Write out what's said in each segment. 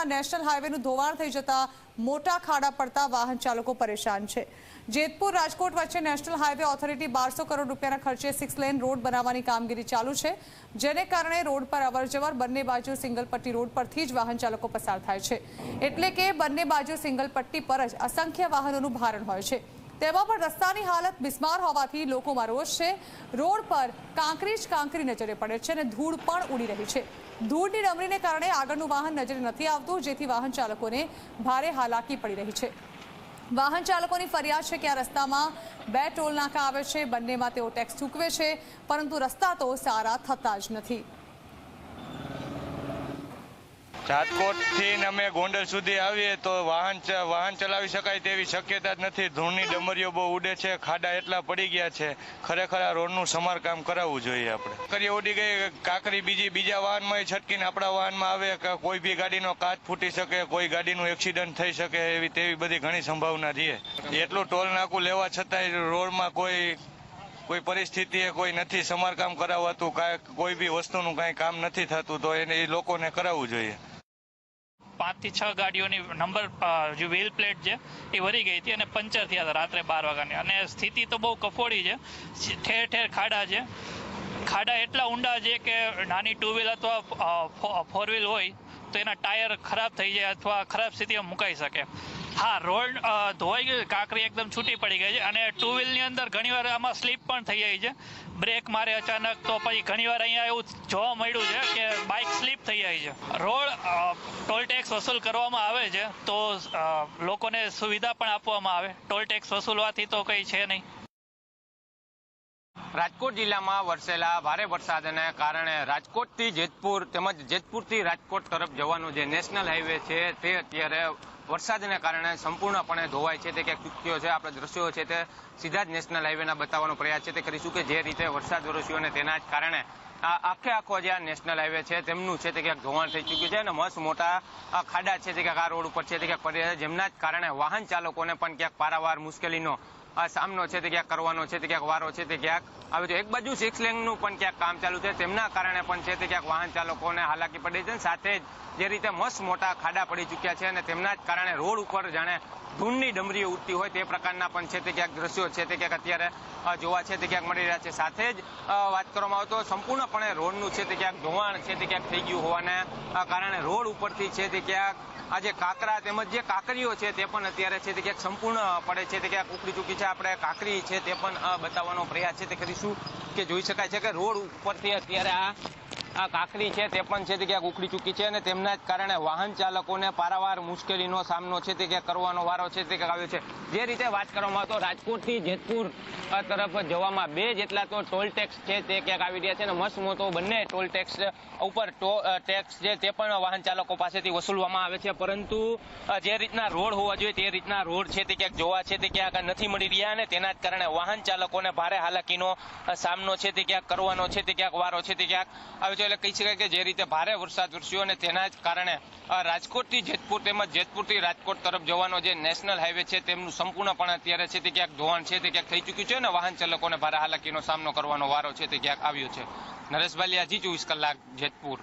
સુરતના નેશનલ હાઈવેનું ધોવાણ થઈ જતા મોટા ખાડા પડતા વાહન ચાલકો પરેશાન છે. જેતપુર રાજકોટ વચ્ચે નેશનલ હાઈવે ઓથોરિટી બારસો કરોડ રૂપિયાના ખર્ચે સિક્સ લેન રોડ બનાવવાની કામગીરી ચાલુ છે. જેને કારણે રોડ પર અવરજવર, બંને બાજુ સિંગલ પટ્ટી રોડ પરથી જ વાહન ચાલકો પસાર થાય છે. એટલે કે બંને બાજુ સિંગલ પટ્ટી પર જ અસંખ્ય વાહનોનું ભારણ હોય છે. તેમાં પણ રસ્તાની હાલત બિસ્માર હોવાથી લોકોમાં રોષ છે. રોડ પર કાંકરી જ કાંકરી નજરે પડે છે અને ધૂળ પણ ઉડી રહી છે. ધૂળની ડમરીને કારણે આગળનું વાહન નજરે નથી આવતું, જેથી વાહન ચાલકોને ભારે હાલાકી પડી રહી છે. વાહન ચાલકોની ફરિયાદ છે કે આ રસ્તામાં બે ટોલ નાકા આવે છે. બંનેમાં તેઓ ટેક્સ ચૂકવે છે, પરંતુ રસ્તા તો સારા થતા જ નથી. રાજકોટથી અમે ગોંડલ સુધી આવીએ તો વાહન વાહન ચલાવી શકાય તેવી શક્યતા જ નથી. ધૂળની ડમરીઓ બહુ ઉડે છે, ખાડા એટલા પડી ગયા છે. ખરેખર આ રોડનું સમારકામ કરાવવું જોઈએ આપણે. કરી ઉડી ગઈ, કાકરી બીજી, બીજા વાહનમાં છટકીને આપણા વાહનમાં આવે કે કોઈ બી ગાડીનો કાચ ફૂટી શકે, કોઈ ગાડીનું એક્સિડન્ટ થઈ શકે એવી, તેવી બધી ઘણી સંભાવના છે. એટલું ટોલ નાકું લેવા છતાંય રોડમાં કોઈ કોઈ પરિસ્થિતિએ કોઈ નથી સમારકામ કરાવવાતું કાંઈ, કોઈ બી વસ્તુનું કાંઈ કામ નથી થતું, તો એને એ લોકોને કરાવવું જોઈએ. પાંચથી છ ગાડીઓની નંબર જે વ્હીલ પ્લેટ છે, એ વરી ગઈ હતી અને પંચર થયા હતા રાત્રે બાર વાગ્યાની. અને સ્થિતિ તો બહુ કફોડી છે. ઠેર ઠેર ખાડા છે. ખાડા એટલા ઊંડા છે કે નાની ટુ વ્હીલ અથવા ફોર વ્હીલ હોય તો એના ટાયર ખરાબ થઈ જાય અથવા ખરાબ સ્થિતિમાં મુકાઈ શકે. હા રોડ ધોવાઈ ગયું, કાંકરી એકદમ છૂટી પડી ગઈ છે અને ટુ વ્હીલની અંદર ઘણીવાર આમાં સ્લીપ પણ થઈ જાય છે. બ્રેક મારે અચાનક તો પછી ઘણીવાર અહીંયા એવું જોવા મળ્યું છે કે બાઇક સ્લીપ થઈ જાય છે. રોડ ટોલ ટેક્સ વસૂલ કરવામાં આવે છે તો લોકોને સુવિધા પણ આપવામાં આવે. ટોલ ટેક્સ વસૂલવાથી તો કંઈ છે નહીં. રાજકોટ જિલ્લામાં વરસેલા ભારે વરસાદને કારણે રાજકોટથી જેતપુર તેમજ જેતપુરથી રાજકોટ તરફ જવાનો જે નેશનલ હાઈવે છે તે અત્યારે વરસાદને કારણે સંપૂર્ણપણે ધોવાય છે. તે ક્યાંક ચૂક્યો છે, આપણે દ્રશ્યો છે તે સીધા જ નેશનલ હાઈવેના બતાવવાનો પ્રયાસ છે. તે કરીશું કે જે રીતે વરસાદ વરસ્યો અને તેના જ કારણે આ આખે આખો જે આ નેશનલ હાઈવે છે તેમનું છે તે ક્યાંક ધોવાણ થઈ ચૂક્યું છે અને મસ્ત મોટા ખાડા છે તે ક્યાંક આ રોડ ઉપર છે તે ક્યાંક પડ્યા છે. જેમના જ કારણે વાહન ચાલકોને પણ ક્યાંક પારાવાર મુશ્કેલીનો સામનો છે તે ક્યાંક કરવાનો છે તે ક્યાંક વારો છે તે ક્યાંક આવે છે એક બાજુ સિક્સ લેનનું પણ ક્યાંક કામ ચાલુ છે તેમના કારણે પણ છે તે ક્યાંક વાહન ચાલકોને હાલાકી પડી છે સાથે જ જે રીતે મસ્ત મોટા ખાડા પડી ચૂક્યા છે અને તેમના જ કારણે રોડ ઉપર જાણે ધૂળની ડમરીઓ ઉડતી હોય તે પ્રકારના પણ છે તે ક્યાંક દ્રશ્યો છે તે ક્યાંક અત્યારે જોવા છે તે ક્યાંક મળી રહ્યા છે સાથે જ વાત કરવામાં આવે તો સંપૂર્ણપણે રોડનું છે તે ક્યાંક ધોવાણ છે તે ક્યાંક થઈ ગયું હોવાને કારણે રોડ ઉપરથી છે તે ક્યાંક આ જે કાંકરા તેમજ જે કાંકરીઓ છે તે પણ અત્યારે છે તે ક્યાંક સંપૂર્ણ પડે છે તે ક્યાંક ઉકળી ચૂકી છે આપણે કાંકરી છે તે પણ બતાવવાનો પ્રયાસ છે તે કરીશું કે જોઈ શકાય છે કે રોડ ઉપરથી અત્યારે આ આ કાંકરી છે, તે પણ છે તે ક્યાંક ઉખડી ચૂકી છે અને તેમના જ કારણે વાહન ચાલકોને પારાવાર મુશ્કેલીનો સામનો છે તે ક્યાંક કરવાનો વારો છે તે ક્યાંક આવ્યો છે. જે રીતે વાત કરવામાં આવતો રાજકોટથી જેતપુર તરફ જવામાં બે જેટલા તો ટોલ ટેક્સ છે તે ક્યાંક આવી રહ્યા છે અને મસ્ત મોટો બંને ટોલ ટેક્સ ઉપર ટેક્સ છે તે પણ વાહન ચાલકો પાસેથી વસૂલવામાં આવે છે. પરંતુ જે રીતના રોડ હોવા જોઈએ તે રીતના રોડ છે તે ક્યાંક જોવા છે તે ક્યાંક નથી મળી રહ્યા અને તેના જ કારણે વાહન ચાલકોને ભારે હાલાકીનો સામનો છે તે ક્યાંક કરવાનો છે તે ક્યાંક વારો છે તે ક્યાંક આવ્યો છે. એટલે કહી શકાય કે જે રીતે ભારે વરસાદ વરસ્યો અને તેના જ કારણે રાજકોટથી જેતપુર તેમજ જેતપુરથી રાજકોટ તરફ જવાનો જે નેશનલ હાઈવે છે તેમનું સંપૂર્ણપણે અત્યારે છે તે ક્યાંક ધોવાણ છે તે ક્યાંક થઈ ચૂક્યું છે અને વાહન ચાલકોને ભારે હાલાકીનો સામનો કરવાનો વારો છે તે ક્યાંક આવ્યો છે. નરેશભાઈ હજી ચોવીસ કલાક, જેતપુર.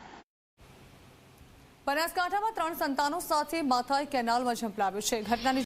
બનાસકાંઠામાં ત્રણ સંતાનો સાથે માથાએ કેનાલમાં ઝંપલાવ્યું છે. ઘટનાની